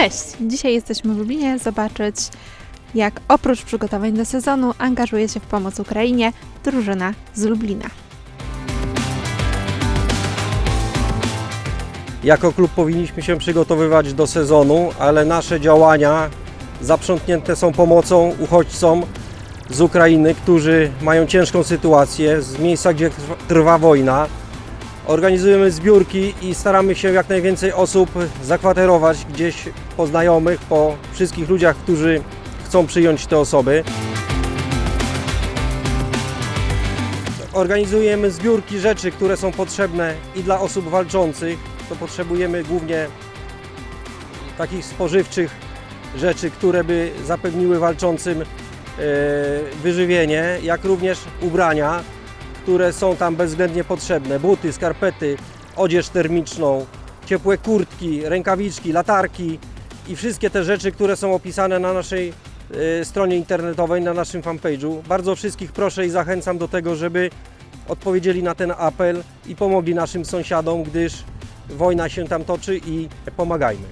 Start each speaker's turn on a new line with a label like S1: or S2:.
S1: Cześć! Dzisiaj jesteśmy w Lublinie zobaczyć, jak oprócz przygotowań do sezonu angażuje się w pomoc Ukrainie drużyna z Lublina.
S2: Jako klub powinniśmy się przygotowywać do sezonu, ale nasze działania zaprzątnięte są pomocą uchodźcom z Ukrainy, którzy mają ciężką sytuację, z miejsca, gdzie trwa- wojna. Organizujemy zbiórki i staramy się jak najwięcej osób zakwaterować gdzieś po znajomych, po wszystkich ludziach, którzy chcą przyjąć te osoby. Organizujemy zbiórki rzeczy, które są potrzebne i dla osób walczących. To potrzebujemy głównie takich spożywczych rzeczy, które by zapewniły walczącym e, wyżywienie, jak również ubrania, które są tam bezwzględnie potrzebne. Buty, skarpety, odzież termiczną, ciepłe kurtki, rękawiczki, latarki i wszystkie te rzeczy, które są opisane na naszej e, stronie internetowej, na naszym fanpage'u. Bardzo wszystkich proszę i zachęcam do tego, żeby odpowiedzieli na ten apel i pomogli naszym sąsiadom, gdyż wojna się tam toczy i pomagajmy.